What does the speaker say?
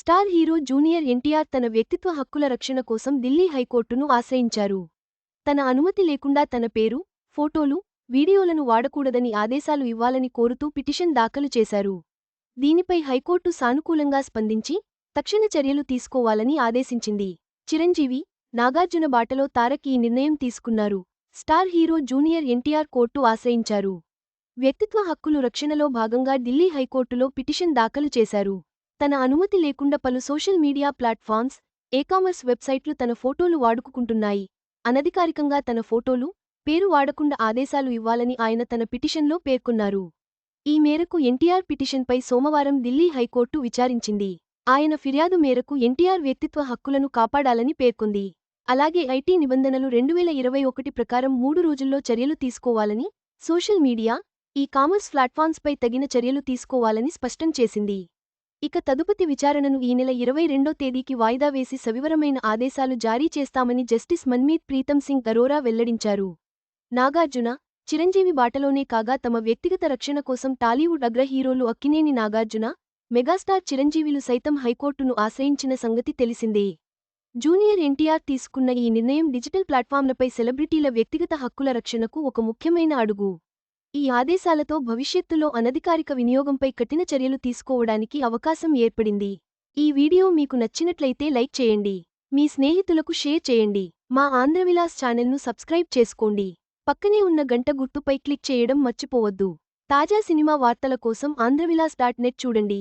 Star hero junior NTR తన వ్యక్తిత్వ హక్కుల రక్షణ కోసం ఢిల్లీ హైకోర్టును ఆశ్రయించారు. తన అనుమతి లేకుండా తన పేరు ఫోటోలు వీడియోలను వాడకూడదని ఆదేశాలు ఇవ్వాలని కోరుతూ పిటిషన్ దాఖలు చేశారు. దీనిపై హైకోర్టు సానుకూలంగా స్పందించి తక్షణ చర్యలు తీసుకోవాలని ఆదేశించింది. చిరంజీవి నాగార్జున బాటలో తారక్ ఈ నిర్ణయం తీసుకున్నారు. Star hero junior NTR court ఆశ్రయించారు. వ్యక్తిత్వ హక్కులు రక్షణలో భాగంగా ఢిల్లీ హైకోర్టులో పిటిషన్ దాఖలు చేశారు. తన అనుమతి లేకుండా పలు సోషల్ మీడియా ప్లాట్ఫామ్స్ ఏకామర్స్ వెబ్సైట్లు తన ఫోటోలు వాడుకుంటున్నాయి. అనధికారికంగా తన ఫోటోలు పేరు వాడకుండా ఆదేశాలు ఇవ్వాలని ఆయన తన పిటిషన్లో పేర్కొన్నారు. ఈ మేరకు ఎన్టీఆర్ పిటిషన్పై సోమవారం ఢిల్లీ హైకోర్టు విచారించింది. ఆయన ఫిర్యాదు మేరకు ఎన్టీఆర్ వ్యక్తిత్వ హక్కులను కాపాడాలని పేర్కొంది. అలాగే ఐటీ నిబంధనలు రెండువేల ఇరవై ఒకటి ప్రకారం మూడు రోజుల్లో చర్యలు తీసుకోవాలని సోషల్ మీడియా ఈ కామర్స్ ప్లాట్ఫామ్స్పై తగిన చర్యలు తీసుకోవాలని స్పష్టం చేసింది. ఇక తదుపతి విచారణను ఈ నెల ఇరవై రెండో తేదీకి వాయిదా వేసి సవివరమైన ఆదేశాలు జారీ చేస్తామని జస్టిస్ మన్మీత్ ప్రీతం సింగ్ అరోరా వెల్లడించారు. నాగార్జున చిరంజీవి బాటలోనే కాగా తమ వ్యక్తిగత రక్షణ కోసం టాలీవుడ్ అగ్ర హీరోలు అక్కినేని నాగార్జున మెగాస్టార్ చిరంజీవిలు సైతం హైకోర్టును ఆశ్రయించిన సంగతి తెలిసిందే. జూనియర్ ఎన్టీఆర్ తీసుకున్న ఈ నిర్ణయం డిజిటల్ ప్లాట్ఫామ్లపై సెలబ్రిటీల వ్యక్తిగత హక్కుల రక్షణకు ఒక ముఖ్యమైన అడుగు. ఈ ఆదేశాలతో భవిష్యత్తులో అనధికారిక వినియోగంపై కఠిన చర్యలు తీసుకోవడానికి అవకాశం ఏర్పడింది. ఈ వీడియో మీకు నచ్చినట్లయితే లైక్ చేయండి. మీ స్నేహితులకు షేర్ చేయండి. మా ఆంధ్రవిలాస్ ఛానల్ను సబ్స్క్రైబ్ చేసుకోండి. పక్కనే ఉన్న గంట గుర్తుపై క్లిక్ చేయడం మర్చిపోవద్దు. తాజా సినిమా వార్తల కోసం ఆంధ్రవిలాస్ డాట్ నెట్ చూడండి.